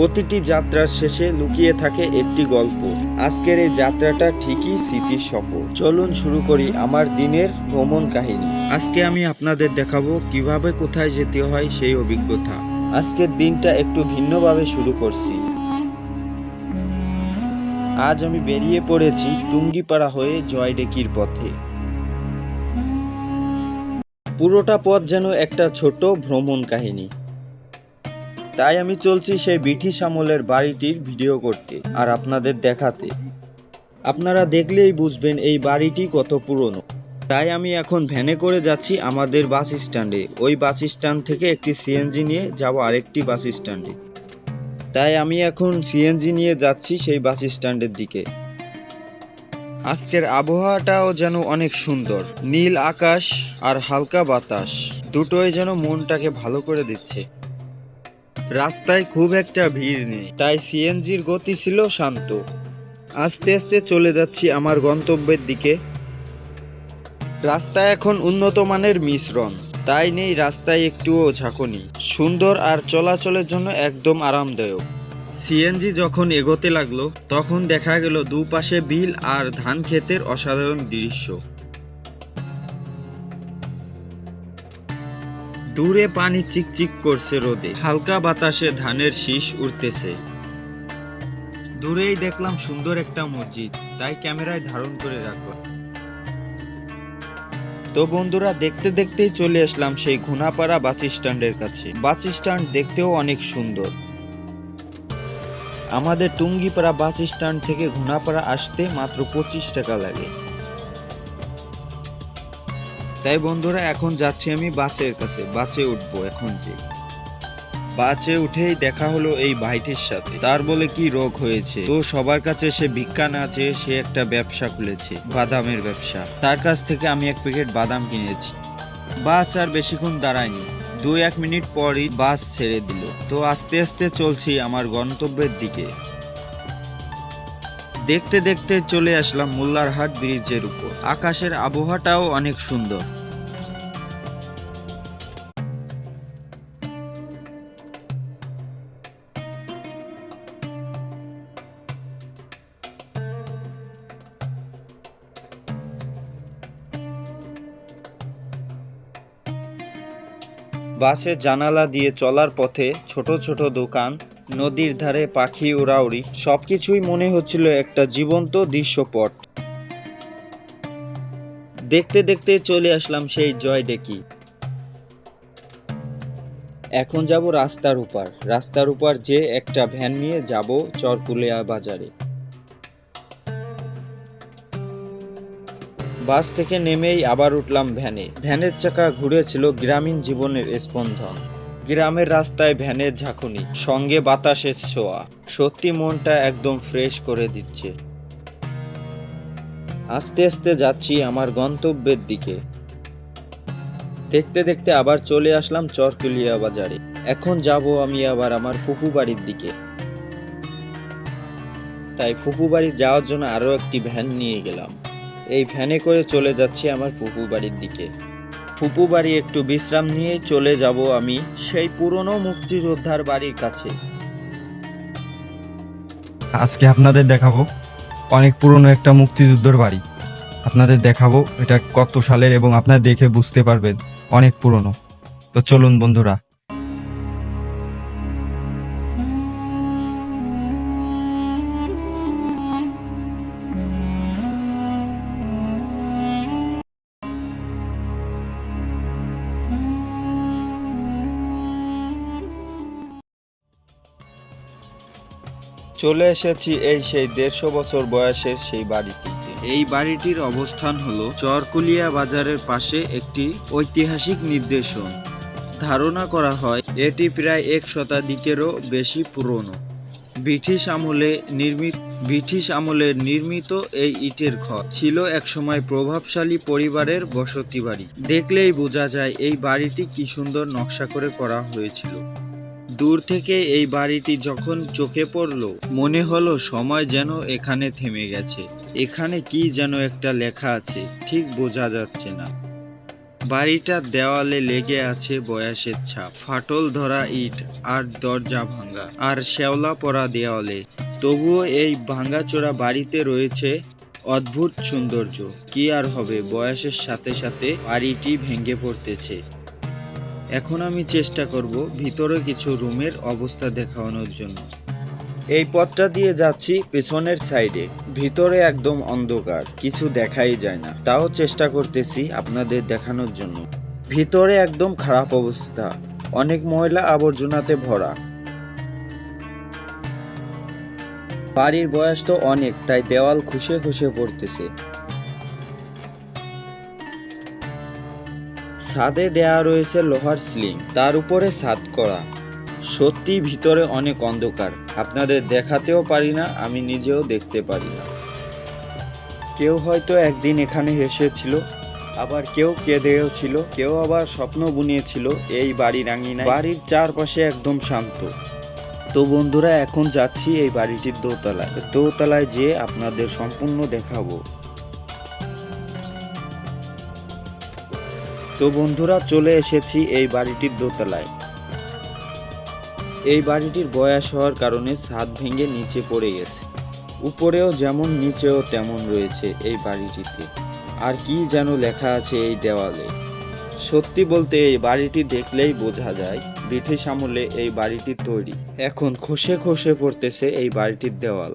প্রতিটি যাত্রার শেষে লুকিয়ে থাকে একটি গল্প। আজকের এই যাত্রাটা ঠিকই স্মৃতির সফর। চলুন শুরু করি আমার দিনের ভ্রমণ কাহিনী। আজকে আমি আপনাদের দেখাবো কীভাবে কোথায় যেতে হয় সেই অভিজ্ঞতা। আজকের দিনটা একটু ভিন্নভাবে শুরু করছি। আজ আমি বেরিয়ে পড়েছি টুঙ্গিপাড়া হয়ে জয়ডেকির পথে। পুরোটা পথ যেন একটা ছোট ভ্রমণ কাহিনী। তাই আমি চলছি সেই ব্রিটিশ আমলের বাড়িটির ভিডিও করতে আর আপনাদের দেখাতে। আপনারা দেখলেই বুঝবেন এই বাড়িটি কত পুরনো। তাই আমি এখন ভ্যানে করে যাচ্ছি আমাদের বাস স্ট্যান্ডে। ওই বাস স্ট্যান্ড থেকে একটি সিএনজি নিয়ে যাব আরেকটি বাস স্ট্যান্ডে। তাই আমি এখন সিএনজি নিয়ে যাচ্ছি সেই বাস স্ট্যান্ডের দিকে। আজকের আবহাওয়াটাও যেন অনেক সুন্দর। নীল আকাশ আর হালকা বাতাস। দুটোই যেন মনটাকে ভালো করে দিচ্ছে। রাস্তায় খুব একটা ভিড় নেই, তাই সিএনজির গতি ছিল শান্ত। আস্তে আস্তে চলে যাচ্ছি আমার গন্তব্যের দিকে। রাস্তা এখন উন্নত মানের মিশ্রণ, তাই নেই রাস্তায় একটুও ঝাঁকুনি। সুন্দর আর চলাচলের জন্য একদম আরামদায়ক। সিএনজি যখন এগোতে লাগল, তখন দেখা গেল দুপাশে বিল আর ধান ক্ষেতের অসাধারণ দৃশ্য। দূরে পানি চিকচিক করছে রোদে। হালকা বাতাসে ধানের শীষ উঠতেছে দূরেই দেখলাম সুন্দর একটা মসজিদ, তাই ক্যামেরায় ধারণ করে রাখলাম। তো বন্ধুরা, দেখতে দেখতেই চলে আসলাম সেই ঘুনাপাড়া বাস স্ট্যান্ডের কাছে। বাস স্ট্যান্ড দেখতেও অনেক সুন্দর। আমাদের টুঙ্গিপাড়া বাস স্ট্যান্ড থেকে ঘুনাপাড়া আসতে মাত্র পঁচিশ টাকা লাগে। তাই বন্ধুরা, এখন যাচ্ছি আমি বাসের কাছে। বাসে উঠবো এখন যে বাসে উঠেই দেখা হলো এই ভাইটির সাথে। তার বলে কি রোগ হয়েছে? তো সবার কাছে সে ভিক্ষা না চেয়ে সে একটা ব্যবসা খুলেছে, বাদামের ব্যবসা। তার কাছ থেকে আমি এক প্যাকেট বাদাম কিনেছি। বাস আর বেশিক্ষণ দাঁড়ায়নি। দুই এক মিনিট পরই বাস ছেড়ে দিল। তো আস্তে আস্তে চলছি আমার গন্তব্যের দিকে। দেখতে দেখতে চলে আসলাম মোল্লারহাট ব্রিজের উপর। আকাশের আবহাওয়াটাও অনেক সুন্দর। বাসের জানালা দিয়ে চলার পথে ছোট ছোট দোকান নদীর ধারে পাখি উড়াউড়ি, সবকিছুই মনে হচ্ছিল একটা জীবন্ত দৃশ্যপট। দেখতে দেখতে চলে আসলাম সেই জয় ডেকি। এখন যাব রাস্তার উপর। রাস্তার উপর যে একটা ভ্যান নিয়ে যাব চরকুলিয়া বাজারে। বাস থেকে নেমেই আবার উঠলাম ভ্যানে। ভ্যানের চাকা ঘুরেছিল গ্রামীণ জীবনের স্পন্দন। গ্রামের রাস্তায় ভ্যানের ঝাঁকুনি, সঙ্গে বাতাসের ছোঁয়া। সত্যি মনটা একদম ফ্রেশ করে দিচ্ছে। আস্তে আস্তে যাচ্ছি আমার গন্তব্যের দিকে। দেখতে দেখতে আবার চলে আসলাম চরকুলিয়া বাজারে। এখন যাব আমি আবার আমার ফুপু বাড়ির দিকে। তাই ফুপু বাড়ি যাওয়ার জন্য আরও একটি ভ্যান নিয়ে গেলাম। এই ভ্যানে করে চলে যাচ্ছি আমার ফুপু বাড়ির দিকে। ফুপু বাড়ি একটু বিশ্রাম নিয়ে চলে যাব আমি সেই পুরনো মুক্তিযোদ্ধার বাড়ির কাছে। আজকে আপনাদের দেখাবো অনেক পুরনো একটা মুক্তিযুদ্ধর বাড়ি। আপনাদের দেখাবো এটা কত সালের এবং আপনারা দেখে বুঝতে পারবেন অনেক পুরনো। তো চলুন বন্ধুরা চলে এসেছি এই সেই দেড়শো বছর বয়সের সেই বাড়িটিতে। এই বাড়িটির অবস্থান হলো চরকুলিয়া বাজারের পাশে একটি ঐতিহাসিক নির্দেশন। ধারণা করা হয়, এটি প্রায় এক শতাধিকেরও বেশি পুরনো। ব্রিটিশ আমলে নির্মিত, ব্রিটিশ আমলের নির্মিত এই ইটের ঘর ছিল একসময় প্রভাবশালী পরিবারের বসতি বাড়ি। দেখলেই বোঝা যায় এই বাড়িটি কি সুন্দর নকশা করে করা হয়েছিল। দূর থেকে এই বাড়িটি যখন চোখে পড়ল, মনে হলো সময় যেন এখানে থেমে গেছে। এখানে কি যেন একটা লেখা আছে, ঠিক বোঝা যাচ্ছে না। বাড়িটার দেওয়ালে লেগে আছে বয়সের ছাপ, ফাটল ধরা ইট আর দরজা ভাঙা আর শ্যাওলা পরা দেওয়ালে। তবুও এই ভাঙাচোরা বাড়িতে রয়েছে অদ্ভুত সৌন্দর্য। কি আর হবে, বয়সের সাথে সাথে বাড়িটি ভেঙে পড়তেছে। এখন আমি চেষ্টা করব ভিতরে কিছু রুমের অবস্থা দেখানোর জন্য। এই পথটা দিয়ে যাচ্ছি পেছনের সাইডে। ভিতরে একদম অন্ধকার, কিছু দেখাই যায় না। তাও চেষ্টা করতেছি আপনাদের দেখানোর জন্য। ভিতরে একদম খারাপ অবস্থা, অনেক ময়লা আবর্জনাতে ভরা। বাড়ির বয়স তো অনেক, তাই দেওয়াল খুশে খুশে পড়তেছে। ছাদে দেয়া রয়েছে লোহার স্লিং, তার উপরে ছাদ করা। সত্যি ভিতরে অনেক অন্ধকার। আপনাদের দেখাতেও পারি না, আমি নিজেও দেখতে পারি না। কেউ হয়তো একদিন এখানে এসেছিল, আবার কেউ কেঁদেও ছিল কেউ আবার স্বপ্ন বুনিয়েছিল, এই বাড়ির আঙিনায় বাড়ির চারপাশে একদম শান্ত। তো বন্ধুরা, এখন যাচ্ছি এই বাড়িটির দোতলায়। দোতলায় যেয়ে আপনাদের সম্পূর্ণ দেখাবো। তো বন্ধুরা, চলে এসেছি এই বাড়িটির দোতলায়। এই বাড়িটির বয়স হওয়ার কারণে ছাদ ভেঙে নিচে পড়ে গেছে। উপরেও যেমন নিচেও তেমন রয়েছে এই বাড়িটিতে। আর কি যেন লেখা আছে এই দেওয়ালে। সত্যি বলতে এই বাড়িটি দেখলেই বোঝা যায়, ব্রিটিশ আমলে এই বাড়িটি তৈরি। এখন খসে খসে পড়তেছে এই বাড়িটির দেওয়াল।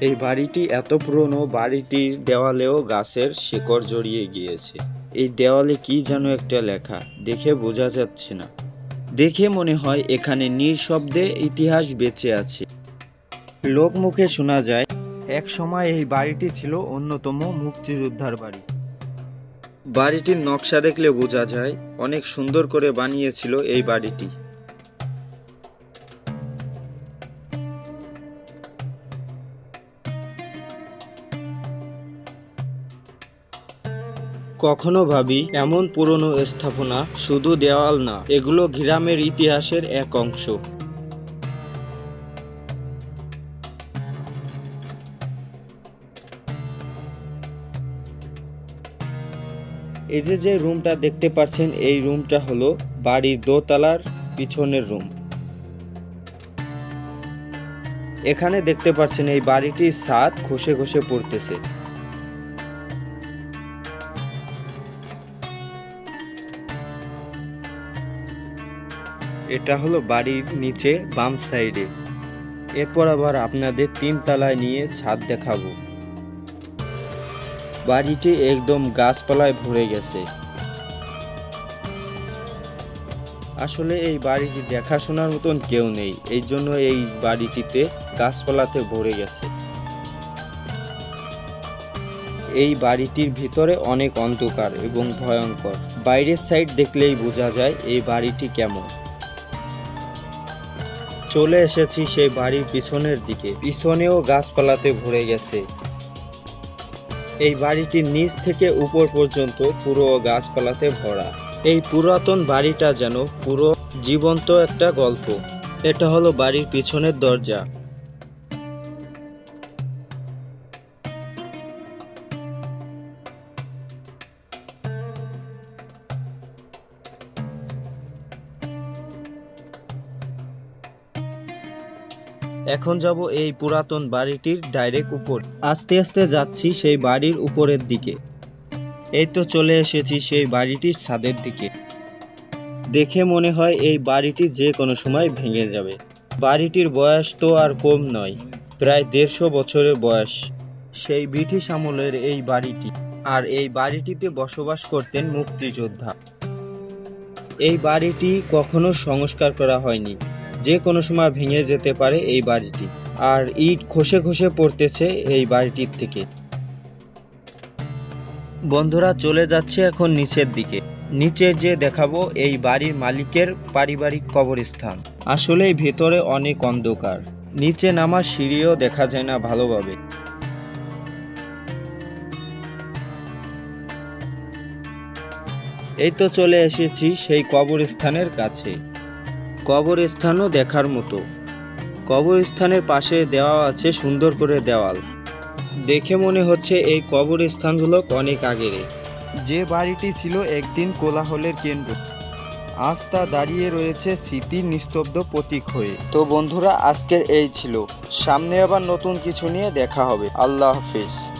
এই বাড়িটি এত পুরনো বাড়িটির দেওয়ালেও গাছের শিকড় জড়িয়ে গিয়েছে। এই দেওয়ালে কি যেন একটা লেখা, দেখে বোঝা যাচ্ছে না। দেখে মনে হয় এখানে নিঃশব্দে ইতিহাস বেঁচে আছে। লোক মুখে শোনা যায়, এক সময় এই বাড়িটি ছিল অন্যতম মুক্তিযোদ্ধার বাড়ি। বাড়িটির নকশা দেখলে বোঝা যায়, অনেক সুন্দর করে বানিয়েছিল এই বাড়িটি। কখনো ভাবি, এমন পুরনো স্থাপনা শুধু দেওয়াল না, এগুলো গ্রামের ইতিহাসের এক অংশ। এই যে যে রুমটা দেখতে পাচ্ছেন, এই রুমটা হলো বাড়ির দোতলার পিছনের রুম। এখানে দেখতে পাচ্ছেন এই বাড়িটির ছাদ খসে খসে পড়তেছে। এটা হলো বাড়ির নিচে বাম সাইডে। এরপর আবার আপনাদের তিন তলায় নিয়ে ছাদ দেখাবো। বাড়িটি একদম গাছপালায় ভরে গেছে। আসলে এই বাড়িটি দেখাশোনার মতন কেউ নেই, এই জন্য এই বাড়িটিতে গাছপালাতে ভরে গেছে। এই বাড়িটির ভিতরে অনেক অন্ধকার এবং ভয়ঙ্কর। বাইরের সাইড দেখলেই বোঝা যায় এই বাড়িটি কেমন। চলে এসেছি সেই বাড়ির পিছনের দিকে। পিছনেও গাছপালাতে ভরে গেছে। এই বাড়িটির নিচ থেকে উপর পর্যন্ত পুরো গাছপালাতে ভরা। এই পুরাতন বাড়িটা যেন পুরো জীবন্ত একটা গল্প। এটা হলো বাড়ির পিছনের দরজা। এখন যাব এই পুরাতন বাড়িটির ডাইরেক্ট উপর। আস্তে আস্তে যাচ্ছি সেই বাড়ির উপরের দিকে। এই তো চলে এসেছি সেই বাড়িটির ছাদের দিকে। দেখে মনে হয় এই বাড়িটি যে কোনো সময় ভেঙে যাবে। বাড়িটির বয়স তো আর কম নয়, প্রায় দেড়শো বছরের বয়স। সেই ব্রিটিশ আমলের এই বাড়িটি, আর এই বাড়িটিতে বসবাস করতেন মুক্তিযোদ্ধা। এই বাড়িটি কখনো সংস্কার করা হয়নি। যে কোনো সময় ভেঙে যেতে পারে এই বাড়িটি। আর ইট খসে খসে পড়তেছে এই বাড়িটির থেকে। বন্ধুরা, চলে যাচ্ছে এখন নিচের দিকে। নিচে যে দেখাবো এই বাড়ির মালিকের পারিবারিক কবরস্থান। আসলে ভেতরে অনেক অন্ধকার। নিচে নামার সিঁড়িও দেখা যায় না ভালোভাবে। এই তো চলে এসেছি সেই কবরস্থানের কাছে। কবরস্থানও দেখার মতো। কবরস্থানের পাশে দেওয়া আছে সুন্দর করে দেওয়াল। দেখে মনে হচ্ছে এই কবরস্থানগুলো অনেক আগের যে বাড়িটি ছিল একদিন কোলাহলের কেন্দ্র। আজ তা দাঁড়িয়ে রয়েছে স্মৃতির নিস্তব্ধ প্রতীক হয়ে। তো বন্ধুরা আজকের এই ছিল। সামনে আবার নতুন কিছু নিয়ে দেখা হবে। আল্লাহ হাফিজ।